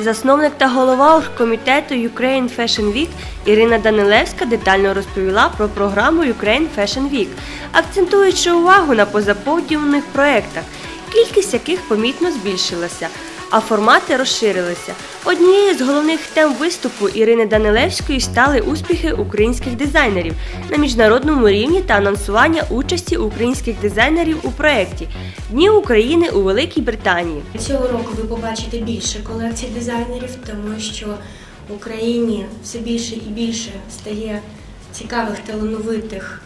Засновник та голова оргкомітету Ukraine Fashion Week Ірина Данилевська детально розповіла про програму Ukraine Fashion Week, акцентуючи увагу на позаподіумних проєктах, кількість яких помітно збільшилася, а формати розширилися. Однією з головних тем виступу Ірини Данилевської стали успіхи українських дизайнерів на міжнародному рівні та анонсування участі українських дизайнерів у проєкті Дні України у Великій Британії. Цього року ви побачите більше колекцій дизайнерів, тому що в Україні все більше і більше стає цікавих талановитих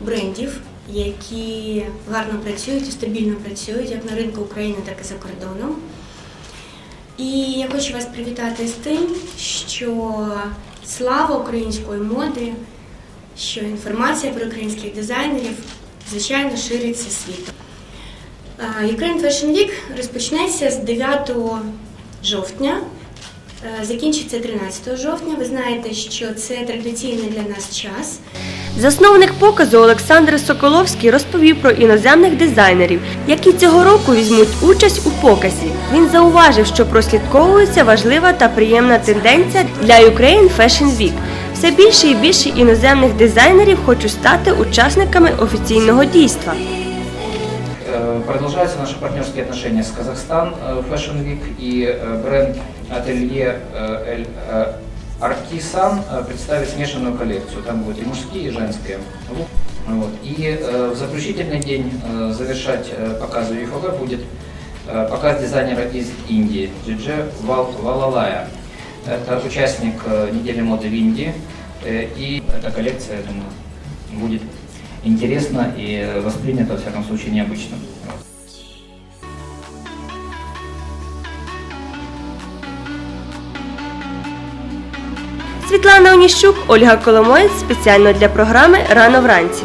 брендів, які гарно працюють і стабільно працюють як на ринку України, так і за кордоном. І я хочу вас привітати з тим, що слава української моди, що інформація про українських дизайнерів, звичайно, шириться світом. Е, Ukraine Fashion Week розпочнеться з 9 жовтня, е, закінчиться 13 жовтня. Ви знаєте, що це традиційний для нас час. Засновник показу Олександр Соколовський розповів про іноземних дизайнерів, які цього року візьмуть участь у показі. Він зауважив, що прослідковується важлива та приємна тенденція для Ukraine Fashion Week. Все більше і більше іноземних дизайнерів хочуть стати учасниками офіційного дійства. Э, Продолжаются наши партнерские отношения с Казахстан э, Fashion Week и э, бренд ателье э, Эль э, Аркисан э, представит смешанную коллекцию. Там будут и мужские, и женские. Вот. И э, в заключительный день э, завершать э, показы ЮФБ будет э, показ дизайнера из Индии Джидже Вал Валалая. Это участник э, недели моды в Индии. Э, И эта коллекция, я думаю, будет интересно и э, воспринято, во всяком случае, необычно. Світлана Оніщук, Ольга Коломоєць спеціально для програми Рано вранці.